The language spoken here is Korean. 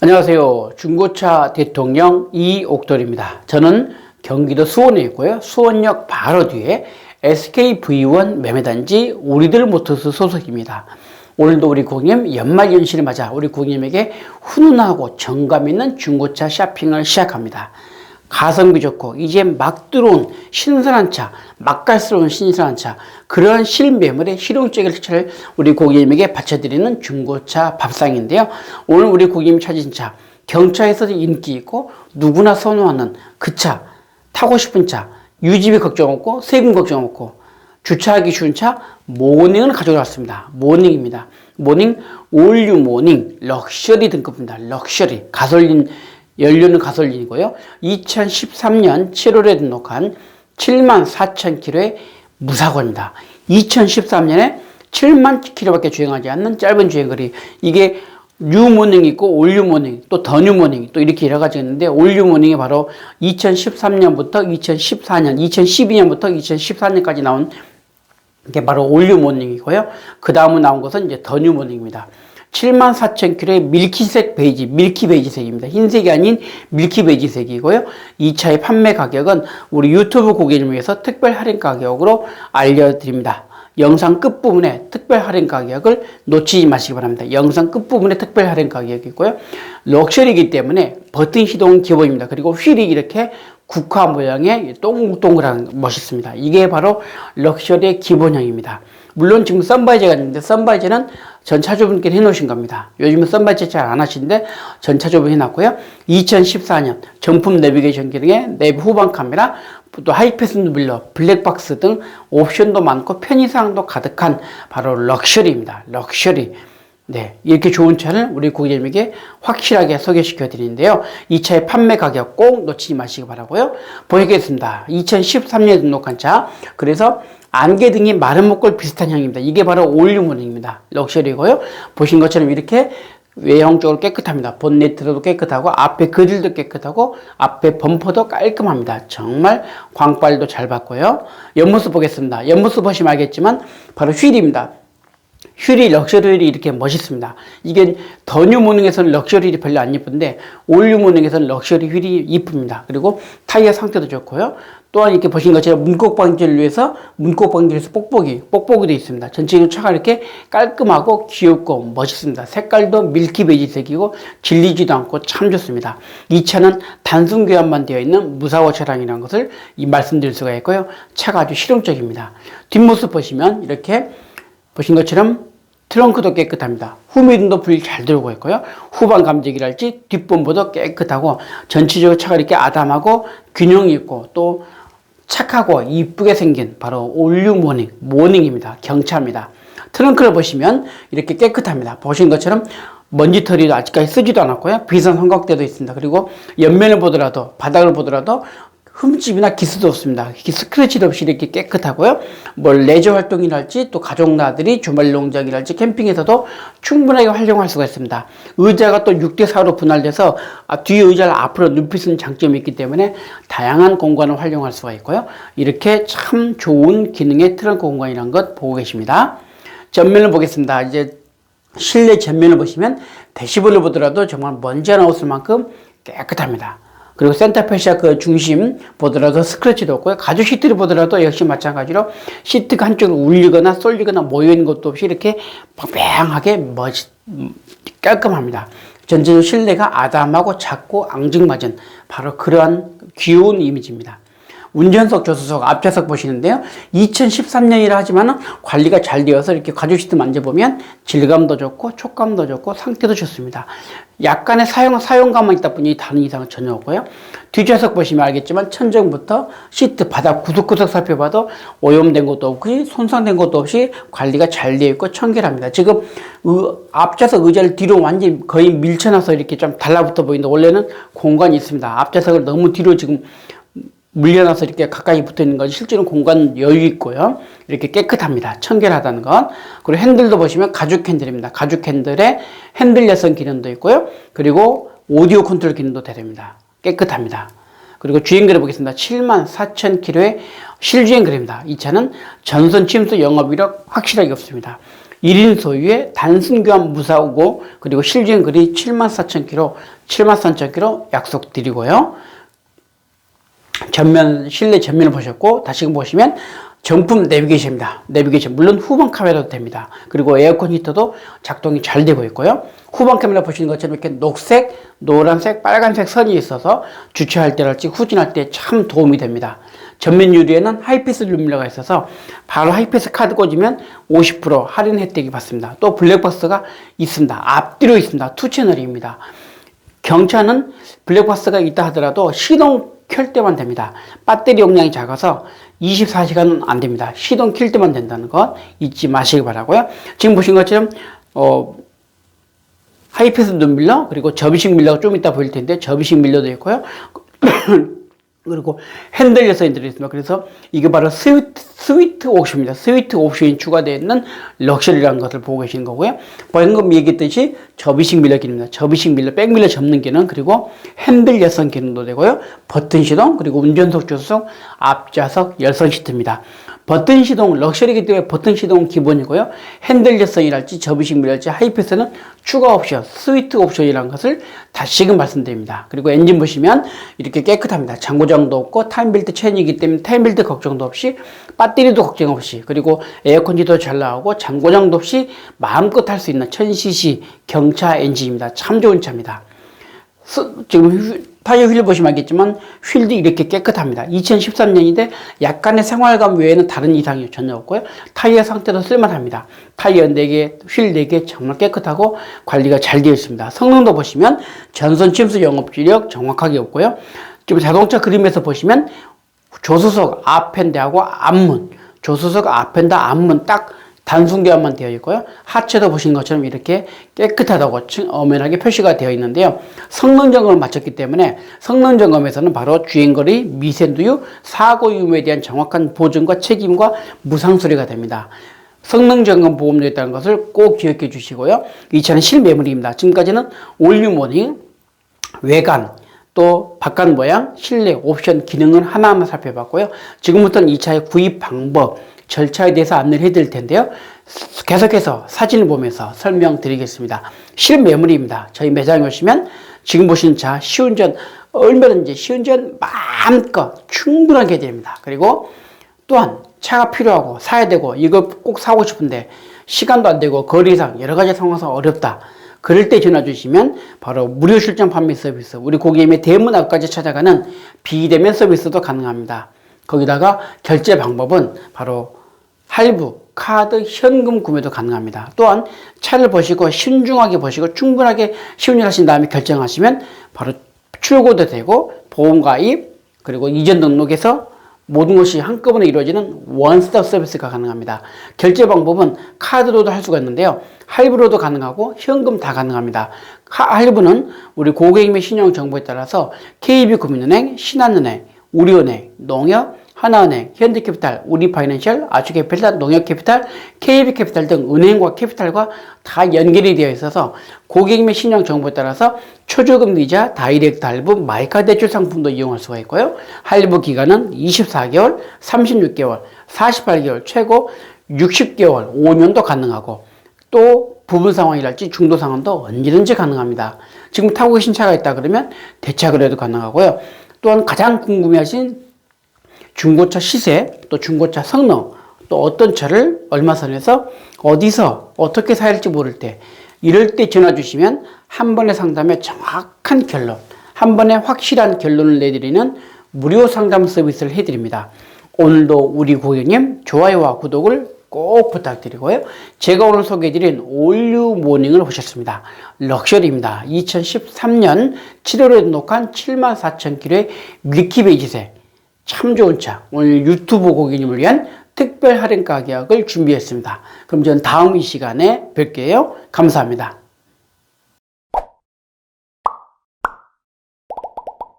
안녕하세요. 중고차 대통령 이옥돌입니다. 저는 경기도 수원에 있고요. 수원역 바로 뒤에 SKV1 매매단지 우리들 모터스 소속입니다. 오늘도 우리 고객님 연말 연시를 맞아 우리 고객님에게 훈훈하고 정감 있는 중고차 쇼핑을 시작합니다. 가성비 좋고 이제 막 들어온 신선한 차, 맛깔스러운 신선한 차, 그런 실매물의 실용적인 차를 우리 고객님에게 바쳐드리는 중고차 밥상인데요. 오늘 우리 고객님이 찾으신 차, 경차에서도 인기 있고 누구나 선호하는 그 차, 타고 싶은 차, 유지비 걱정 없고 세금 걱정 없고 주차하기 쉬운 차 모닝을 가져왔습니다. 모닝입니다. 모닝 올류 모닝 럭셔리 등급입니다. 럭셔리 가솔린 연료는 가솔린이고요. 2013년 7월에 등록한 7만 4천 킬로의 무사고입니다. 2013년에 7만 킬로밖에 주행하지 않는 짧은 주행거리. 이게 뉴모닝 있고 올뉴모닝 또 더 뉴모닝 또 이렇게 여러 가지 있는데 올뉴모닝이 바로 2013년부터 2014년 2012년부터 2014년까지 나온 이게 바로 올뉴모닝이고요. 그 다음에 나온 것은 이제 더 뉴모닝입니다. 7만 4천 킬로의 밀키색 베이지, 밀키 베이지색입니다. 흰색이 아닌 밀키 베이지색이고요. 이 차의 판매 가격은 우리 유튜브 고객님을 위해서 특별 할인 가격으로 알려드립니다. 영상 끝부분에 특별 할인 가격을 놓치지 마시기 바랍니다. 영상 끝부분에 특별 할인 가격이고요. 럭셔리이기 때문에 버튼 시동은 기본입니다. 그리고 휠이 이렇게 국화 모양의 동글동글한 멋있습니다. 이게 바로 럭셔리의 기본형입니다. 물론 지금 썬바이저가 있는데 썬바이저는 전 차주분께 해놓으신 겁니다. 요즘은 썬바이저 잘안 하시는데 전 차주분 해놨고요. 2014년 정품 내비게이션 기능에 내비 후방 카메라, 또 하이패스 누빌러, 블랙박스 등 옵션도 많고 편의사항도 가득한 바로 럭셔리입니다. 럭셔리. 네, 이렇게 좋은 차를 우리 고객님에게 확실하게 소개시켜 드리는데요. 이 차의 판매 가격 꼭 놓치지 마시기 바라고요. 보시겠습니다. 2013년에 등록한 차. 그래서 안개 등이 마른 목골 비슷한 형입니다. 이게 바로 올류모닝입니다. 럭셔리고요. 보신 것처럼 이렇게 외형적으로 깨끗합니다. 본네트도 깨끗하고 앞에 그릴도 깨끗하고 앞에 범퍼도 깔끔합니다. 정말 광빨도 잘 받고요. 옆모습 보겠습니다. 옆모습 보시면 알겠지만 바로 휠입니다. 휠이 럭셔리 이렇게 멋있습니다. 이게 더뉴 모닝에서는 럭셔리 별로 안 예쁜데 올뉴 모닝에서는 럭셔리 휠이 이쁩니다. 그리고 타이어 상태도 좋고요. 또한 이렇게 보신 것처럼 문콕 방지를 위해서 문콕 방지에서 뽁뽁이, 뽁뽁이 되어 있습니다. 전체적으로 차가 이렇게 깔끔하고 귀엽고 멋있습니다. 색깔도 밀키 베이지색이고 질리지도 않고 참 좋습니다. 이 차는 단순 교환만 되어 있는 무사고 차량이라는 것을 이 말씀드릴 수가 있고요. 차가 아주 실용적입니다. 뒷모습 보시면 이렇게 보신 것처럼 트렁크도 깨끗합니다. 후미등도 불잘 들어오고 있고요. 후방 감지기랄지 뒷범퍼도 깨끗하고 전체적으로 차가 이렇게 아담하고 균형이 있고 또 착하고 이쁘게 생긴 바로 올류 모닝, 모닝입니다. 경차입니다. 트렁크를 보시면 이렇게 깨끗합니다. 보신 것처럼 먼지 털이도 아직까지 쓰지도 않았고요. 비선 삼각대도 있습니다. 그리고 옆면을 보더라도 바닥을 보더라도 흠집이나 기스도 없습니다. 스크래치도 없이 이렇게 깨끗하고요. 뭐 레저 활동이랄지 또 가족 나들이 주말 농장이랄지 캠핑에서도 충분하게 활용할 수가 있습니다. 의자가 또 6대 4로 분할돼서 아, 뒤에 의자를 앞으로 있는 장점이 있기 때문에 다양한 공간을 활용할 수가 있고요. 이렇게 참 좋은 기능의 트렁크 공간이라는 것 보고 계십니다. 전면을 보겠습니다. 이제 실내 전면을 보시면 대시볼을 보더라도 정말 먼지 하나 없을 만큼 깨끗합니다. 그리고 센터 페시아 그 중심 보더라도 스크래치도 없고요. 가죽 시트를 보더라도 역시 마찬가지로 시트가 한쪽으로 울리거나 쏠리거나 모여있는 것도 없이 이렇게 팽팽하게 멋, 깔끔합니다. 전체적으로 실내가 아담하고 작고 앙증맞은 바로 그러한 귀여운 이미지입니다. 운전석, 조수석, 앞좌석 보시는데요. 2013년이라 하지만 관리가 잘 되어서 이렇게 가죽 시트 만져보면 질감도 좋고 촉감도 좋고 상태도 좋습니다. 약간의 사용, 사용감만 있다 보니 다른 이상은 전혀 없고요. 뒷좌석 보시면 알겠지만 천정부터 시트 바닥 구석구석 살펴봐도 오염된 것도 없고 손상된 것도 없이 관리가 잘 되어 있고 청결합니다. 지금 의, 앞좌석 의자를 뒤로 완전히 거의 밀쳐놔서 이렇게 좀 달라붙어 보이는데 원래는 공간이 있습니다. 앞좌석을 너무 뒤로 지금 물려놔서 이렇게 가까이 붙어 있는 건 실제로 공간 여유 있고요. 이렇게 깨끗합니다. 청결하다는 건. 그리고 핸들도 보시면 가죽 핸들입니다. 가죽 핸들에 핸들 여성 기능도 있고요. 그리고 오디오 컨트롤 기능도 됩니다. 깨끗합니다. 그리고 주행 거리 보겠습니다. 7만 4천 킬로의 실주행 거리입니다. 이 차는 전선 침수 영업 이력 확실하게 없습니다. 1인 소유의 단순 교환 무사고 그리고 실주행 거리 74,000km, 74,000km 약속드리고요. 전면 실내 전면을 보셨고 다시금 보시면 정품 내비게이션입니다. 내비게이션 물론 후방 카메라도 됩니다. 그리고 에어컨 히터도 작동이 잘 되고 있고요. 후방 카메라 보시는 것처럼 이렇게 녹색, 노란색, 빨간색 선이 있어서 주차할 때랄지 후진할 때 참 도움이 됩니다. 전면 유리에는 하이패스 룸밀러가 있어서 바로 하이패스 카드 꽂으면 50% 할인 혜택이 받습니다. 또 블랙박스가 있습니다. 앞뒤로 있습니다. 투 채널입니다. 경차는 블랙박스가 있다 하더라도 시동 켤 때만 됩니다. 배터리 용량이 작아서 24시간은 안 됩니다. 시동 킬 때만 된다는 것 잊지 마시기 바라고요. 지금 보신 것처럼 어, 하이패스 눈밀러 그리고 접이식 밀러가 좀 이따 보일 텐데 접이식 밀러도 있고요. 그리고 핸들 여선이 들어있습니다. 그래서 이게 바로 스위트, 스위트 옵션입니다. 스위트 옵션이 추가되어 있는 럭셔리라는 것을 보고 계시는 거고요. 방금 얘기했듯이 접이식 밀러 기능입니다. 접이식 밀러, 백밀러 접는 기능, 그리고 핸들 여선 기능도 되고요. 버튼 시동, 그리고 운전석 조수석, 앞좌석 열선 시트입니다. 버튼 시동, 럭셔리기 때문에 버튼 시동은 기본이고요. 핸들 열선이랄지 접이식 밀랄지 하이패스는 추가 옵션, 스위트 옵션이라는 것을 다시금 말씀드립니다. 그리고 엔진 보시면 이렇게 깨끗합니다. 장고장도 없고 타임빌트 체인이기 때문에 타임빌트 걱정도 없이 배터리도 걱정 없이 그리고 에어컨지도 잘 나오고 장고장도 없이 마음껏 탈수 있는 1000cc 경차 엔진입니다. 참 좋은 차입니다. 지금 휴, 타이어 휠 보시면 알겠지만 휠도 이렇게 깨끗합니다. 2013년인데 약간의 생활감 외에는 다른 이상이 전혀 없고요. 타이어 상태도 쓸만합니다. 타이어 4개, 휠 4개 정말 깨끗하고 관리가 잘 되어 있습니다. 성능도 보시면 전선 침수 영업 주력 정확하게 없고요. 지금 자동차 그림에서 보시면 조수석 앞엔드하고 앞문, 조수석 앞엔드 앞문 딱 단순 교환만 되어 있고요. 하체도 보신 것처럼 이렇게 깨끗하다고 엄연하게 표시가 되어 있는데요. 성능 점검을 마쳤기 때문에 성능 점검에서는 바로 주행거리, 미세누유, 사고 유무에 대한 정확한 보증과 책임과 무상 수리가 됩니다. 성능 점검 보험도 있다는 것을 꼭 기억해 주시고요. 이 차는 실매물입니다. 지금까지는 올류 모닝, 외관, 또 바깥 모양, 실내 옵션 기능을 하나하나 살펴봤고요. 지금부터는 이 차의 구입 방법, 절차에 대해서 안내를 해드릴 텐데요. 계속해서 사진을 보면서 설명드리겠습니다. 실매물입니다. 저희 매장에 오시면 지금 보신 차 시운전 얼마든지 시운전 마음껏 충분하게 해드립니다. 그리고 또한 차가 필요하고 사야 되고 이거 꼭 사고 싶은데 시간도 안 되고 거리상 여러 가지 상황에서 어렵다. 그럴 때 전화 주시면 바로 무료 출장 판매 서비스 우리 고객님의 대문 앞까지 찾아가는 비대면 서비스도 가능합니다. 거기다가 결제 방법은 바로 할부, 카드, 현금 구매도 가능합니다. 또한 차를 보시고 신중하게 보시고 충분하게 시운전하신 다음에 결정하시면 바로 출고도 되고 보험 가입 그리고 이전 등록에서 모든 것이 한꺼번에 이루어지는 원스톱 서비스가 가능합니다. 결제 방법은 카드로도 할 수가 있는데요. 할부로도 가능하고 현금 다 가능합니다. 할부는 우리 고객님의 신용 정보에 따라서 KB국민은행, 신한은행, 우리은행, 농협, 하나은행, 현대캐피탈, 우리파이낸셜, 아주캐피탈, 농협캐피탈, KB캐피탈 등 은행과 캐피탈과 다 연결이 되어 있어서 고객님의 신용 정보에 따라서 초저금 이자, 다이렉트 할부, 마이카 대출 상품도 이용할 수가 있고요. 할부 기간은 24개월, 36개월, 48개월, 최고 60개월, 5년도 가능하고 또 부분 상황이랄지 중도 상황도 언제든지 가능합니다. 지금 타고 계신 차가 있다 그러면 대차를 해도 가능하고요. 또한 가장 궁금해하신 중고차 시세, 또 중고차 성능, 또 어떤 차를 얼마 선에서 어디서 어떻게 사야 할지 모를 때 이럴 때 전화 주시면 한 번의 상담에 정확한 결론, 한 번에 확실한 결론을 내드리는 무료 상담 서비스를 해드립니다. 오늘도 우리 고객님 좋아요와 구독을 꼭 부탁드리고요. 제가 오늘 소개해드린 올류 모닝을 보셨습니다. 럭셔리입니다. 2013년 7월에 등록한 74,000km의 밀키 베이지색 참 좋은 차. 오늘 유튜브 고객님을 위한 특별 할인 가격을 준비했습니다. 그럼 저는 다음 이 시간에 뵐게요. 감사합니다.